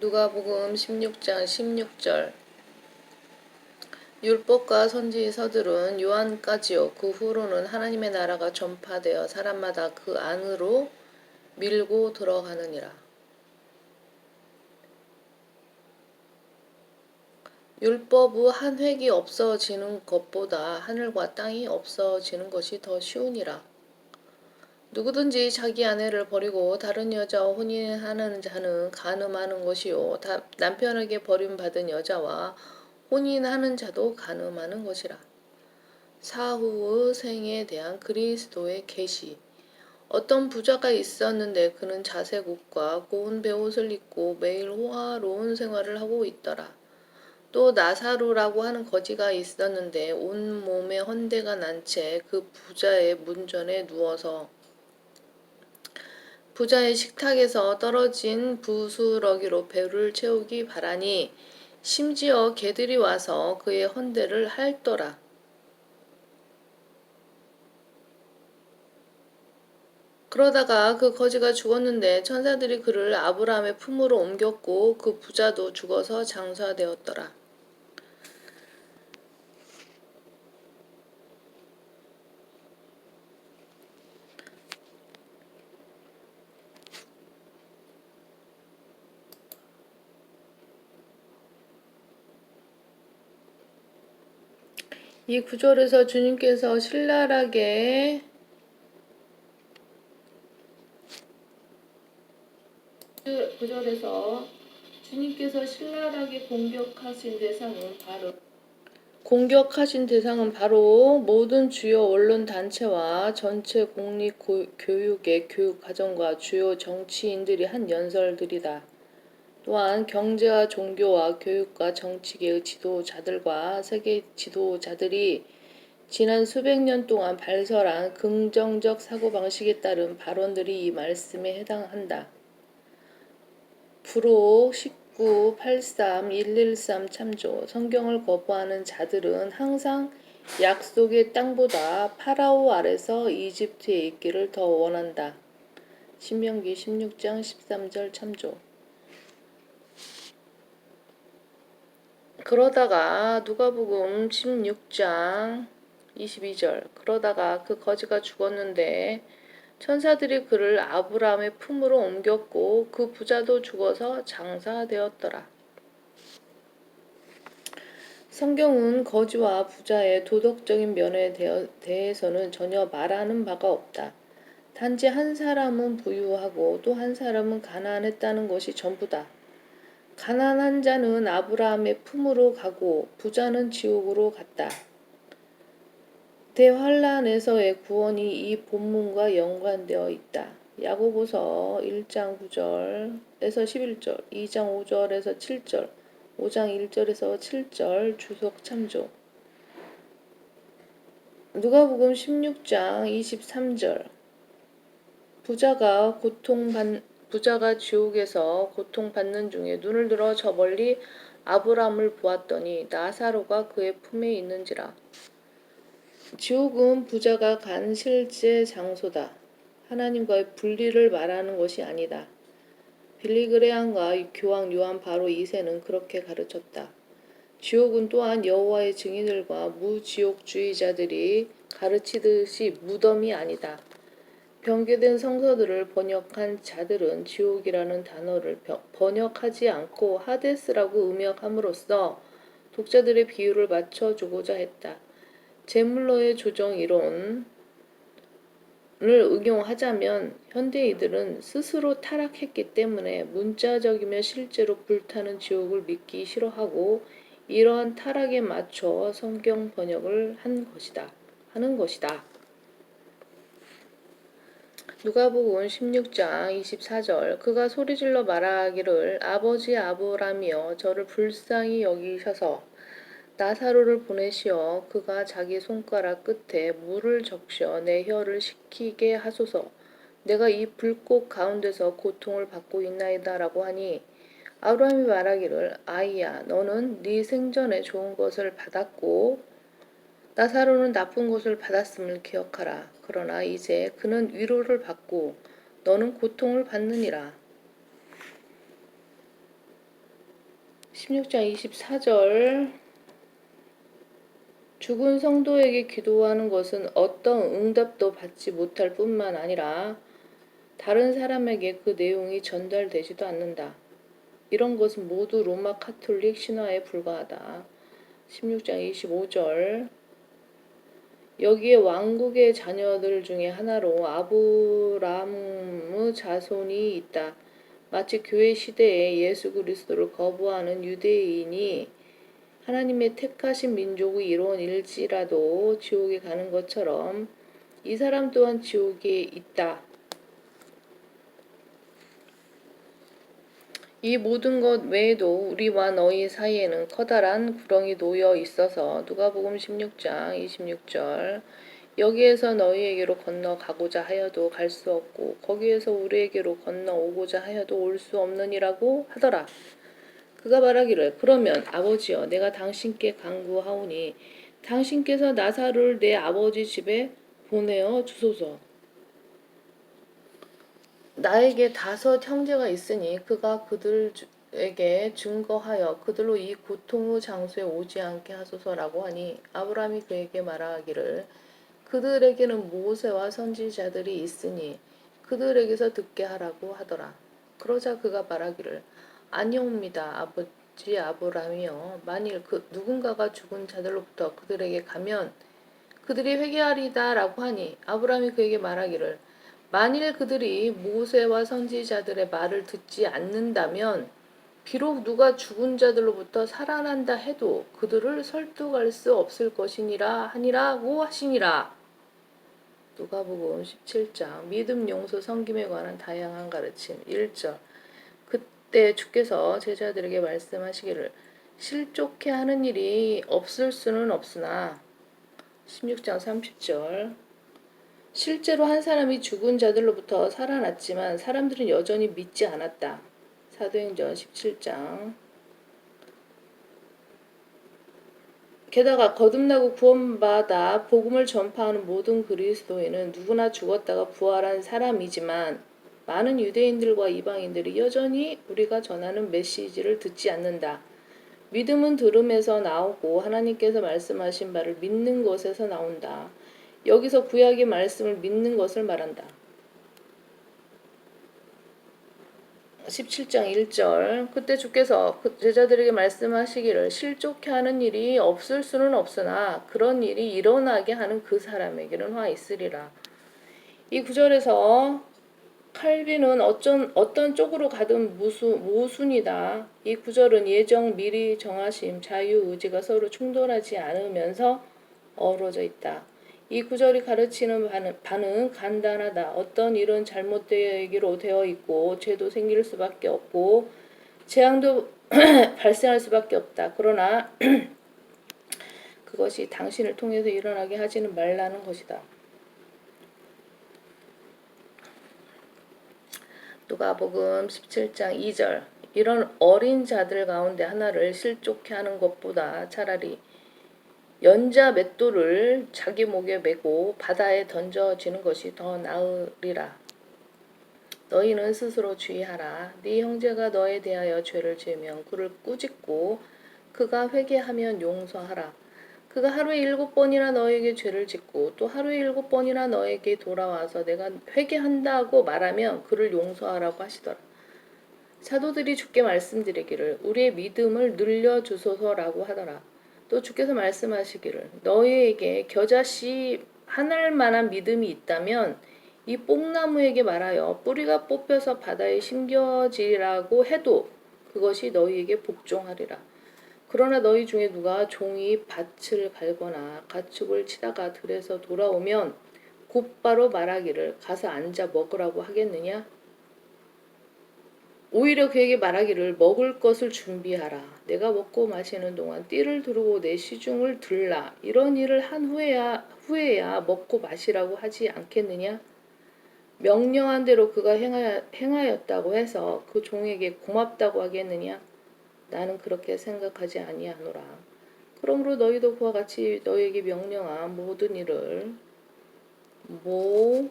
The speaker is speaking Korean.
누가복음 16장 16절 율법과 선지서들은 요한까지요 그 후로는 하나님의 나라가 전파되어 사람마다 그 안으로 밀고 들어가느니라. 율법 후한 획이 없어지는 것보다 하늘과 땅이 없어지는 것이 더 쉬우니라. 누구든지 자기 아내를 버리고 다른 여자와 혼인하는 자는 간음하는 것이요 다- 남편에게 버림받은 여자와 혼인하는 자도 간음하는 것이라. 사후의 생에 대한 그리스도의 계시 어떤 부자가 있었는데 그는 자색 옷과 고운 베옷을 입고 매일 호화로운 생활을 하고 있더라. 또 나사로라고 하는 거지가 있었는데 온 몸에 헌대가 난 채 그 부자의 문전에 누워서 부자의 식탁에서 떨어진 부스러기로 배를 채우기 바라니 심지어 개들이 와서 그의 헌대를 핥더라. 그러다가 그 거지가 죽었는데 천사들이 그를 아브라함의 품으로 옮겼고 그 부자도 죽어서 장사되었더라. 이 구절에서 주님께서 신랄하게 그 구절에서 주님께서 신랄하게 공격하신 대상은 바로 공격하신 대상은 바로 모든 주요 언론 단체와 전체 공립 고- 교육의 교육 과정과 주요 정치인들이 한 연설들이다. 또한 경제와 종교와 교육과 정치계의 지도자들과 세계 지도자들이 지난 수백 년 동안 발설한 긍정적 사고방식에 따른 발언들이 이 말씀에 해당한다. 부록 19, 83, 113 참조 성경을 거부하는 자들은 항상 약속의 땅보다 파라오 아래서 이집트에 있기를 더 원한다. 신명기 16장 13절 참조 그러다가 누가복음 16장 22절 그러다가 그 거지가 죽었는데 천사들이 그를 아브라함의 품으로 옮겼고 그 부자도 죽어서 장사되었더라. 성경은 거지와 부자의 도덕적인 면에 대해- 대해서는 전혀 말하는 바가 없다. 단지 한 사람은 부유하고 또 한 사람은 가난했다는 것이 전부다. 가난한 자는 아브라함의 품으로 가고 부자는 지옥으로 갔다. 대환란에서의 구원이 이 본문과 연관되어 있다. 야고보서 1장 9절에서 11절, 2장 5절에서 7절, 5장 1절에서 7절 주석 참조. 누가복음 16장 23절. 부자가 고통받 부자가 지옥에서 고통받는 중에 눈을 들어 저 멀리 아브라함을 보았더니 나사로가 그의 품에 있는지라. 지옥은 부자가 간 실제 장소다. 하나님과의 분리를 말하는 것이 아니다. 빌리그레안과 교황 요한 바로 2세는 그렇게 가르쳤다. 지옥은 또한 여호와의 증인들과 무지옥주의자들이 가르치듯이 무덤이 아니다. 변개된 성서들을 번역한 자들은 지옥이라는 단어를 벼- 번역하지 않고 하데스라고 음역함으로써 독자들의 비유를 맞춰주고자 했다. 제물로의 조정 이론을 응용하자면 현대인들은 스스로 타락했기 때문에 문자적이며 실제로 불타는 지옥을 믿기 싫어하고 이러한 타락에 맞춰 성경 번역을 한 것이다. 하는 것이다. 누가복음 16장 24절. 그가 소리질러 말하기를 아버지 아브라함이여 저를 불쌍히 여기셔서 나사로를 보내시어 그가 자기 손가락 끝에 물을 적셔 내 혀를 식히게 하소서. 내가 이 불꽃 가운데서 고통을 받고 있나이다라고 하니 아브라함이 말하기를 아이야 너는 네 생전에 좋은 것을 받았고 나사로는 나쁜 것을 받았음을 기억하라. 그러나 이제 그는 위로를 받고 너는 고통을 받느니라. 16장 24절 죽은 성도에게 기도하는 것은 어떤 응답도 받지 못할 뿐만 아니라 다른 사람에게 그 내용이 전달되지도 않는다. 이런 것은 모두 로마 카톨릭 신화에 불과하다. 16장 25절 여기에 왕국의 자녀들 중에 하나로 아브라함의 자손이 있다. 마치 교회 시대에 예수 그리스도를 거부하는 유대인이 하나님의 택하신 민족의 일원일지라도 지옥에 가는 것처럼 이 사람 또한 지옥에 있다. 이 모든 것 외에도 우리와 너희 사이에는 커다란 구렁이 놓여 있어서 누가복음 16장 26절 여기에서 너희에게로 건너가고자 하여도 갈 수 없고 거기에서 우리에게로 건너오고자 하여도 올 수 없느니라고 하더라. 그가 말하기를 그러면 아버지여 내가 당신께 간구하오니 당신께서 나사로를 내 아버지 집에 보내어 주소서. 나에게 다섯 형제가 있으니 그가 그들에게 증거하여 그들로 이 고통 의 장소에 오지 않게 하소서라고 하니 아브라함이 그에게 말하기를 그들에게는 모세와 선지자들이 있으니 그들에게서 듣게 하라고 하더라. 그러자 그가 말하기를 아니옵니다 아버지 아브라함이여 만일 그 누군가가 죽은 자들로부터 그들에게 가면 그들이 회개하리다라고 하니 아브라함이 그에게 말하기를 만일 그들이 모세와 선지자들의 말을 듣지 않는다면 비록 누가 죽은 자들로부터 살아난다 해도 그들을 설득할 수 없을 것이니라 하니라고 하시니라. 누가복음 17장 믿음 용서 섬김에 관한 다양한 가르침 1절. 그때 주께서 제자들에게 말씀하시기를 실족해 하는 일이 없을 수는 없으나. 16장 30절 실제로 한 사람이 죽은 자들로부터 살아났지만 사람들은 여전히 믿지 않았다. 사도행전 17장. 게다가 거듭나고 구원받아 복음을 전파하는 모든 그리스도인은 누구나 죽었다가 부활한 사람이지만 많은 유대인들과 이방인들이 여전히 우리가 전하는 메시지를 듣지 않는다. 믿음은 들음에서 나오고 하나님께서 말씀하신 바를 믿는 것에서 나온다. 여기서 구약의 말씀을 믿는 것을 말한다. 17장 1절 그때 주께서 그 제자들에게 말씀하시기를 실족해 하는 일이 없을 수는 없으나 그런 일이 일어나게 하는 그 사람에게는 화 있으리라. 이 구절에서 칼빈은 어쩐, 어떤 쪽으로 가든 무수, 모순이다. 이 구절은 예정 미리 정하심 자유의지가 서로 충돌하지 않으면서 어우러져 있다. 이 구절이 가르치는 바는, 바는 간단하다. 어떤 일은 잘못되기로 되어 있고 죄도 생길 수밖에 없고 재앙도 발생할 수밖에 없다. 그러나 그것이 당신을 통해서 일어나게 하지는 말라는 것이다. 누가복음 17장 2절 이런 어린 자들 가운데 하나를 실족해 하는 것보다 차라리 연자 맷돌을 자기 목에 메고 바다에 던져지는 것이 더 나으리라. 너희는 스스로 주의하라. 네 형제가 너에 대하여 죄를 지으면 그를 꾸짖고 그가 회개하면 용서하라. 그가 하루에 일곱 번이나 너에게 죄를 짓고 또 하루에 일곱 번이나 너에게 돌아와서 내가 회개한다고 말하면 그를 용서하라고 하시더라. 사도들이 주께 말씀드리기를 우리의 믿음을 늘려 주소서라고 하더라. 또 주께서 말씀하시기를 너희에게 겨자씨 하늘 만한 믿음이 있다면 이 뽕나무에게 말하여 뿌리가 뽑혀서 바다에 심겨지라고 해도 그것이 너희에게 복종하리라. 그러나 너희 중에 누가 종이 밭을 갈거나 가축을 치다가 들에서 돌아오면 곧바로 말하기를 가서 앉아 먹으라고 하겠느냐? 오히려 그에게 말하기를 먹을 것을 준비하라. 내가 먹고 마시는 동안 띠를 두르고 내 시중을 들라. 이런 일을 한 후에야 후에야 먹고 마시라고 하지 않겠느냐? 명령한 대로 그가 행하여, 행하였다고 해서 그 종에게 고맙다고 하겠느냐? 나는 그렇게 생각하지 아니하노라. 그러므로 너희도 그와 같이 너희에게 명령한 모든 일을 모